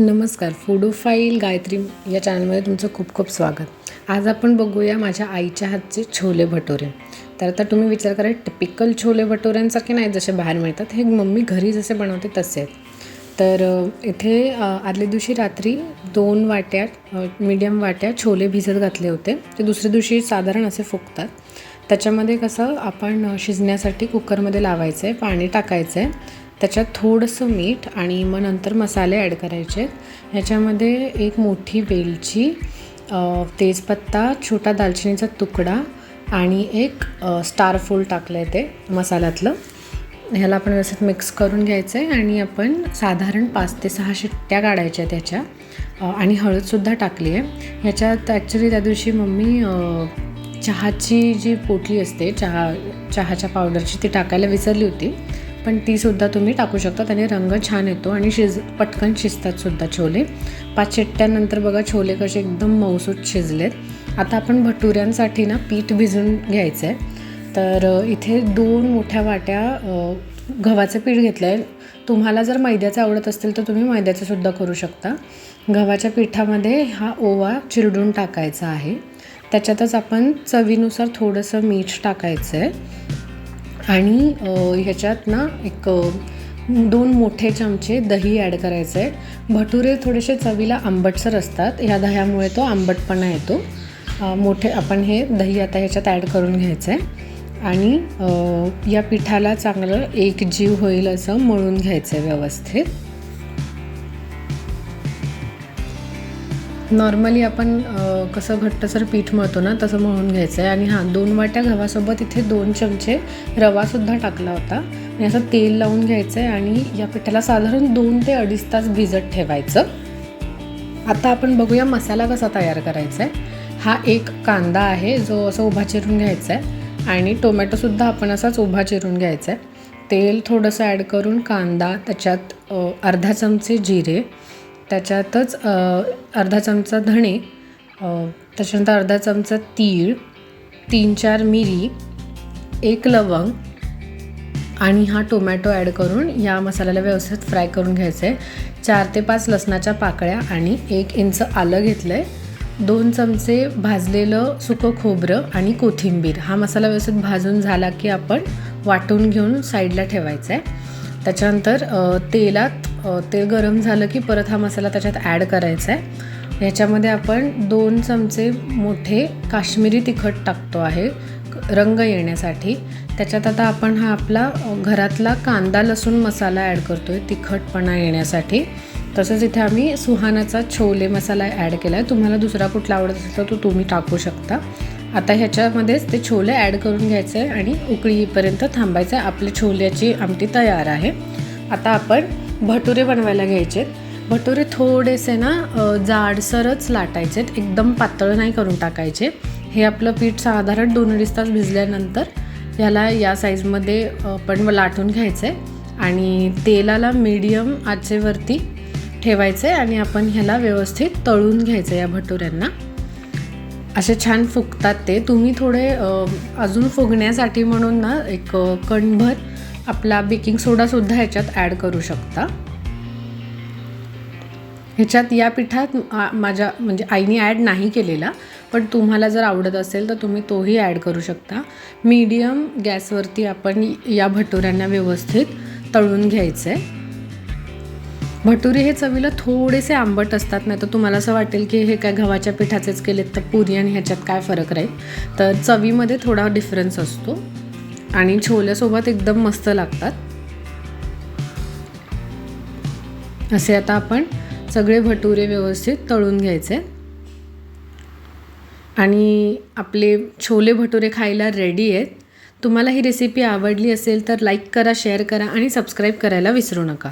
नमस्कार फूडोफाईल गायत्री या चॅनलमध्ये तुमचं खूप खूप स्वागत. आज आपण बघूया माझ्या आईच्या हातचे छोले भटुरे. तर आता तुम्ही विचार करा टिपिकल छोले भटोऱ्यांसारखे नाही जसे बाहेर मिळतात हे मम्मी घरी जसे बनवते तसे आहेत. तर इथे आदल्या दिवशी रात्री दोन वाट्या मीडियम वाट्या छोले भिजत घातले होते. ते दुसऱ्या दिवशी साधारण असे फुगतात. त्याच्यामध्ये कसं आपण शिजण्यासाठी कुकरमध्ये लावायचं आहे पाणी टाकायचं आहे त्याच्यात थोडंसं मीठ आणि मग नंतर मसाले ॲड करायचे. ह्याच्यामध्ये एक मोठी वेलची तेजपत्ता छोटा दालचिनीचा तुकडा आणि एक स्टारफूल टाकलं आहे ते मसाल्यातलं. ह्याला आपण व्यवस्थित मिक्स करून घ्यायचं आहे आणि आपण साधारण पाच ते सहा शिट्ट्या काढायच्या त्याच्या. आणि हळदसुद्धा टाकली आहे ह्याच्यात ॲक्च्युली त्या दिवशी मम्मी चहाची जी पोटली असते चहा चहाच्या पावडरची ती टाकायला विसरली होती. पण तीसुद्धा तुम्ही टाकू शकता. त्याने रंग छान येतो आणि शिज पटकन शिजतातसुद्धा छोले. पाच शिट्ट्यानंतर बघा छोले कसे एकदम मऊसूत शिजलेत. आता आपण भटुऱ्यांसाठी ना पीठ भिजून घ्यायचं आहे तर इथे दोन मोठ्या वाट्या गव्हाचं पीठ घेतलं आहे तुम्हाला जर मैद्याचं आवडत असतील तर तुम्ही मैद्याचंसुद्धा करू शकता. गव्हाच्या पिठामध्ये हा ओवा चिरडून टाकायचा आहे. त्याच्यातच आपण चवीनुसार थोडंसं मीठ टाकायचं आहे आणि ह्याच्यात ना एक दोन मोठे चमचे दही ॲड करायचं आहे भटुरे थोडेसे चवीला आंबटसर असतात. ह्या दह्यामुळे तो आंबटपणा येतो. मोठे आपण हे दही आता ह्याच्यात ॲड करून घ्यायचं आहे आणि या पिठाला चांगलं एक जीव होईल असं मळून घ्यायचं आहे व्यवस्थित. नॉर्मली आपण कसं घट्टसर पीठ मळतो ना तसं मळून घ्यायचं आहे आणि हां दोन वाट्या गव्हासोबत इथे दोन चमचे रवासुद्धा टाकला होता. आणि असं तेल लावून घ्यायचं आहे आणि या पिठाला साधारण दोन ते अडीच तास भिजत ठेवायचं. आता आपण बघूया मसाला कसा तयार करायचा आहे हा एक कांदा आहे जो असं उभा चिरून घ्यायचा आहे आणि टोमॅटोसुद्धा आपण असाच उभा चिरून घ्यायचा आहे तेल थोडंसं ॲड करून कांदा त्याच्यात अर्धा चमचे जिरे त्याच्यातच अर्धा चमचा धणे त्याच्यानंतर अर्धा चमचा तीळ तीन चार मिरी एक लवंग आणि हा टोमॅटो ॲड करून या मसाल्याला व्यवस्थित फ्राय करून घ्यायचं आहे. चार ते पाच लसणाच्या पाकळ्या आणि एक इंच आलं घेतलं आहे दोन चमचे भाजलेलं सुकं खोबरं आणि कोथिंबीर. हा मसाला व्यवस्थित भाजून झाला की आपण वाटून घेऊन साईडला ठेवायचा आहे. त्याच्यानंतर तेलात तेल गरम झालं की परत हा मसाला त्याच्यात ॲड करायचा आहे. ह्याच्यामध्ये आपण दोन चमचे मोठे काश्मीरी तिखट टाकतो आहे रंग येण्यासाठी. त्याच्यात आता आपण हा आपला घरातला कांदा लसूण मसाला ॲड करतो आहे तिखटपणा येण्यासाठी. तसंच इथे आम्ही सुहानाचा छोले मसाला ॲड केला आहे. तुम्हाला दुसरा कुठला आवडत असेल तर तो तुम्ही टाकू शकता. आता ह्याच्यामध्येच ते छोले ॲड करून घ्यायचे आहे आणि उकळीपर्यंत थांबायचं आहे. आपली छोल्याची आमटी तयार आहे. आता आपण भटुरे बनवायला घ्यायचे भटुरे थोडेसे ना जाडसरच लाटायचे एकदम पातळ नाही करून टाकायचे. हे आपलं पीठ साधारण दोन अडीच तास भिजल्यानंतर याला या साईजमध्ये आपण लाटून घ्यायचं आहे आणि तेलाला मीडियम आचेवरती ठेवायचं आहे आणि आपण ह्याला व्यवस्थित तळून घ्यायचं या भटुऱ्यांना. असे छान फुगतात ते. तुम्ही थोडे अजून फुगण्यासाठी म्हणून ना एक कणभर आपला बेकिंग सोडासुद्धा ह्याच्यात ॲड करू शकता. ह्याच्यात या पिठात माझ्या म्हणजे आईने ॲड नाही केलेला पण तुम्हाला जर आवडत असेल तर तुम्ही तोही ॲड करू शकता. मीडियम गॅसवरती आपण या भटुऱ्यांना व्यवस्थित तळून घ्यायचं आहे भटुरे हे चवीला थोडेसे आंबट असतात नाही तर तुम्हाला असं वाटेल की हे काय गव्हाच्या पिठाचेच केलेत तर पुरी आणि ह्याच्यात काय फरक राहील. तर चवीमध्ये थोडा डिफरन्स असतो. आणि छोल्यासोबत एकदम मस्त लागतात. असे आता आपण सगळे भटुरे व्यवस्थित तळून घ्यायचे. आणि आपले छोले भटुरे खायला रेडी आहेत. तुम्हाला ही रेसिपी आवडली असेल तर लाईक करा शेअर करा आणि सबस्क्राईब करायला विसरू नका.